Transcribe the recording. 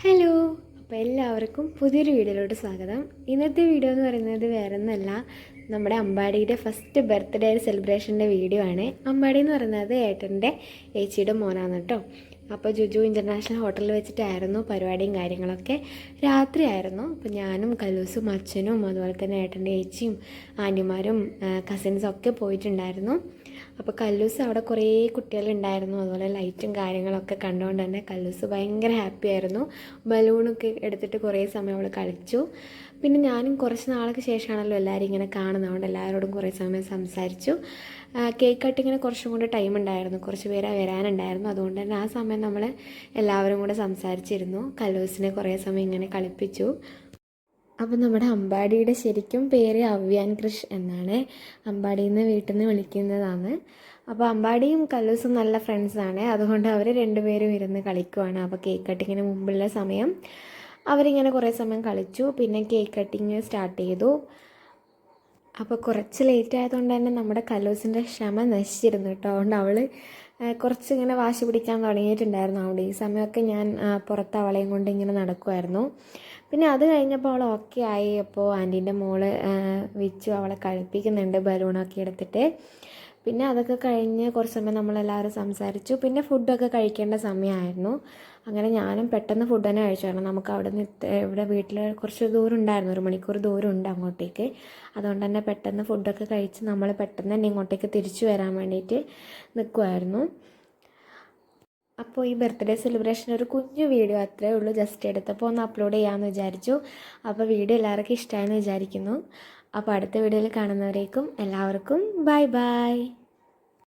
Hello അപ്പോൾ എല്ലാവർക്കും പുതിയൊരു വീഡിയോയിലോട്ട് സ്വാഗതം. ഇന്നത്തെ വീഡിയോ എന്ന് പറയുന്നത് വേറെ ഒന്നല്ല നമ്മുടെ അമ്പാടിയുടെ ഫസ്റ്റ് ബർത്ത്ഡേ സെലിബ്രേഷന്റെ വീഡിയോ ആണ്. അമ്പാടി എന്ന് പറയുന്നത് ഏട്ടന്റെ ഏച്ചിയുടെ മോനാണ് കേട്ടോ അപ്പോൾ ജുജു ഇന്റർനാഷണൽ ഹോട്ടലിൽ വെച്ചിട്ടായിരുന്നു പരിപാടിയും കാര്യങ്ങളൊക്കെ. രാത്രിയായിരുന്നു അപ്പോൾ ഞാനും കലൂസും അച്ഛനും അതുപോലെ തന്നെ ഏട്ടന്റെ ഏച്ചിയും ആന്റിമാരും കസിൻസും ഒക്കെ പോയിട്ടുണ്ടായിരുന്നു. അപ്പോൾ കല്ലൂസ് അവിടെ കുറേ കുട്ടികളുണ്ടായിരുന്നു. അതുപോലെ ലൈറ്റും കാര്യങ്ങളൊക്കെ കണ്ടുകൊണ്ട് തന്നെ കല്ലൂസ് ഭയങ്കര ഹാപ്പി ആയിരുന്നു. ബലൂണൊക്കെ എടുത്തിട്ട് കുറേ സമയം അവൾ കളിച്ചു. പിന്നെ ഞാനും കുറച്ച് നാളൊക്കെ ശേഷമാണല്ലോ എല്ലാവരും ഇങ്ങനെ കാണുന്നത്. അതുകൊണ്ട് എല്ലാവരോടും കുറേ സമയം സംസാരിച്ചു. കേക്ക് കട്ടിങ്ങിന് കുറച്ചും കൂടെ ടൈം ഉണ്ടായിരുന്നു. കുറച്ച് പേര് വരാനുണ്ടായിരുന്നു. അതുകൊണ്ട് തന്നെ ആ സമയം നമ്മൾ എല്ലാവരും കൂടെ സംസാരിച്ചിരുന്നു. കലോസിനെ കുറേ സമയം ഇങ്ങനെ കളിപ്പിച്ചു. അപ്പം നമ്മുടെ അമ്പാടിയുടെ ശരിക്കും പേര് അവ്യാൻ കൃഷ് എന്നാണ്. അമ്പാടിയിൽ നിന്ന് വീട്ടിൽ നിന്ന് വിളിക്കുന്നതാണ്. അപ്പോൾ അമ്പാടിയും കല്ലൂസും നല്ല ഫ്രണ്ട്സാണ് അതുകൊണ്ട് അവർ രണ്ടുപേരും ഇരുന്ന് കളിക്കുവാണ്. അപ്പോൾ കേക്ക് കട്ടിങ്ങിന് മുമ്പുള്ള സമയം അവരിങ്ങനെ കുറേ സമയം കളിച്ചു. പിന്നെ കേക്ക് കട്ടിങ് സ്റ്റാർട്ട് ചെയ്തു. അപ്പോൾ കുറച്ച് ലേറ്റ് ആയതുകൊണ്ട് തന്നെ നമ്മുടെ കലോസിന്റെ ക്ഷമ നശിച്ചിരുന്നു കേട്ടോ. അതുകൊണ്ട് അവൾ കുറച്ച് ഇങ്ങനെ വാശി പിടിക്കാൻ തുടങ്ങിയിട്ടുണ്ടായിരുന്നു അവിടെ. ഈ സമയമൊക്കെ ഞാൻ പുറത്ത് അവളെയും കൊണ്ട് ഇങ്ങനെ നടക്കുമായിരുന്നു പിന്നെ അത് കഴിഞ്ഞപ്പോൾ അവൾ ഓക്കെ ആയി. അപ്പോൾ ആന്റീന്റെ മോൾ വെച്ചു അവളെ കളിപ്പിക്കുന്നുണ്ട് ബലൂണൊക്കെ എടുത്തിട്ട്. പിന്നെ അതൊക്കെ കഴിഞ്ഞ് കുറച്ച് സമയം നമ്മളെല്ലാവരും സംസാരിച്ചു. പിന്നെ ഫുഡൊക്കെ കഴിക്കേണ്ട സമയമായിരുന്നു. അങ്ങനെ ഞാനും പെട്ടെന്ന് ഫുഡ് തന്നെ കഴിച്ചു. കാരണം നമുക്ക് അവിടെ നിന്ന് ഇവിടെ വീട്ടിൽ കുറച്ച് ദൂരം ഉണ്ടായിരുന്നു ഒരു മണിക്കൂർ ദൂരം ഉണ്ട് അങ്ങോട്ടേക്ക്. അതുകൊണ്ട് തന്നെ പെട്ടെന്ന് ഫുഡൊക്കെ കഴിച്ച് നമ്മൾ പെട്ടെന്ന് തന്നെ ഇങ്ങോട്ടേക്ക് തിരിച്ചു വരാൻ വേണ്ടിയിട്ട് നിൽക്കുമായിരുന്നു അപ്പോൾ ഈ ബർത്ത്ഡേ സെലിബ്രേഷൻ ഒരു കുഞ്ഞു വീഡിയോ അത്രേ ഉള്ളൂ. ജസ്റ്റ് എടുത്തപ്പോൾ ഒന്ന് അപ്ലോഡ് ചെയ്യാമെന്ന് വിചാരിച്ചു. അപ്പോൾ വീഡിയോ എല്ലാവർക്കും ഇഷ്ടമായെന്ന് വിചാരിക്കുന്നു. അപ്പോൾ അടുത്ത വീഡിയോയിൽ കാണുന്നവരേക്കും എല്ലാവർക്കും ബൈ ബൈ.